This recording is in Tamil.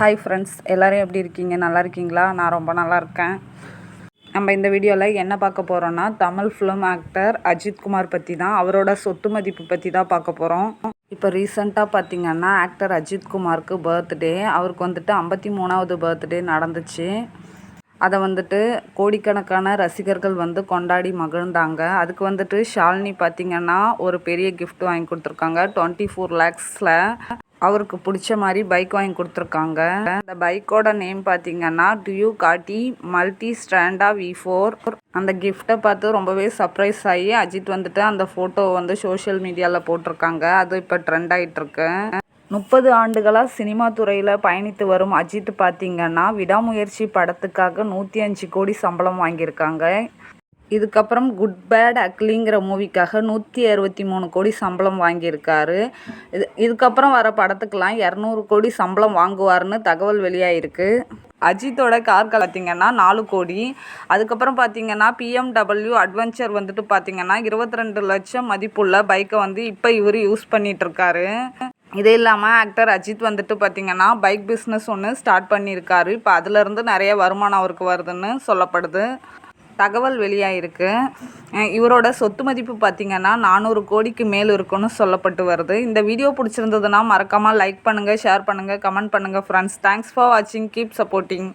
ஹாய் ஃப்ரெண்ட்ஸ் எல்லோரும் எப்படி இருக்கீங்க? நல்லா இருக்கீங்களா? நான் ரொம்ப நல்லா இருக்கேன். நம்ம இந்த வீடியோவில் என்ன பார்க்க போகிறோன்னா தமிழ் ஃபிலிம் ஆக்டர் அஜித் குமார் பற்றி தான் அவரோட சொத்து மதிப்பு பற்றி தான் பார்க்க போகிறோம் இப்போ ரீசெண்டாக பார்த்தீங்கன்னா ஆக்டர் அஜித் குமாருக்கு பர்த்டே அவருக்கு வந்துட்டு ஐம்பத்தி மூணாவது பர்த்டே நடந்துச்சு. அதை வந்துட்டு கோடிக்கணக்கான ரசிகர்கள் வந்து கொண்டாடி மகிழ்ந்தாங்க. அதுக்கு வந்துட்டு ஷாலினி பார்த்தீங்கன்னா ஒரு பெரிய கிஃப்ட் வாங்கி கொடுத்துருக்காங்க. டுவெண்ட்டி ஃபோர் லேக்ஸில் அவருக்கு பிடிச்ச மாதிரி பைக் வாங்கி கொடுத்துருக்காங்க. அந்த பைக்கோட நேம் பார்த்தீங்கன்னா டியூ காட்டி மல்டி ஸ்டாண்டா வி ஃபோர் அந்த கிஃப்ட்டை பார்த்து ரொம்பவே சர்ப்ரைஸ் ஆகி அஜித் வந்துட்டு அந்த ஃபோட்டோ வந்து சோஷியல் மீடியாவில் போட்டிருக்காங்க. அது இப்போ ட்ரெண்ட் ஆகிட்டு இருக்கு முப்பது ஆண்டுகளாக சினிமா துறையில் பயணித்து வரும் அஜித் பார்த்தீங்கன்னா விடாமுயற்சி படத்துக்காக நூற்றி அஞ்சு கோடி சம்பளம் வாங்கியிருக்காங்க. இதுக்கப்புறம் குட் பேட் அக்லிங்கிற மூவிக்காக நூற்றி அறுபத்தி மூணு கோடி சம்பளம் வாங்கியிருக்காரு. இது இதுக்கப்புறம் வர படத்துக்கெலாம் இரநூறு கோடி சம்பளம் வாங்குவார்னு தகவல் வெளியாகிருக்கு அஜித்தோட கார் பார்த்தீங்கன்னா நாலு கோடி. அதுக்கப்புறம் பார்த்தீங்கன்னா பிஎம்டபிள்யூ அட்வென்ச்சர் வந்துட்டு பார்த்தீங்கன்னா இருபத்தி ரெண்டு லட்சம் மதிப்புள்ள பைக்கை வந்து இப்போ இவர் யூஸ் பண்ணிகிட்ருக்காரு இது இல்லாமல் ஆக்டர் அஜித் வந்துட்டு பார்த்தீங்கன்னா பைக் பிஸ்னஸ் ஒன்று ஸ்டார்ட் பண்ணியிருக்காரு. இப்போ அதுலேருந்து நிறைய வருமானம் அவருக்கு வருதுன்னு சொல்லப்படுது. தகவல் வெளியாயிருக்கு. இவரோட சொத்து மதிப்பு பார்த்தீங்கன்னா நானூறு கோடிக்கு மேல் இருக்குன்னு சொல்லப்பட்டு வருது. இந்த வீடியோ பிடிச்சிருந்ததுன்னா மறக்காமல் லைக் பண்ணுங்கள் ஷேர் பண்ணுங்கள் கமெண்ட் பண்ணுங்கள் ஃப்ரெண்ட்ஸ் தேங்க்ஸ் ஃபார் வாட்சிங் கீப் சப்போர்ட்டிங்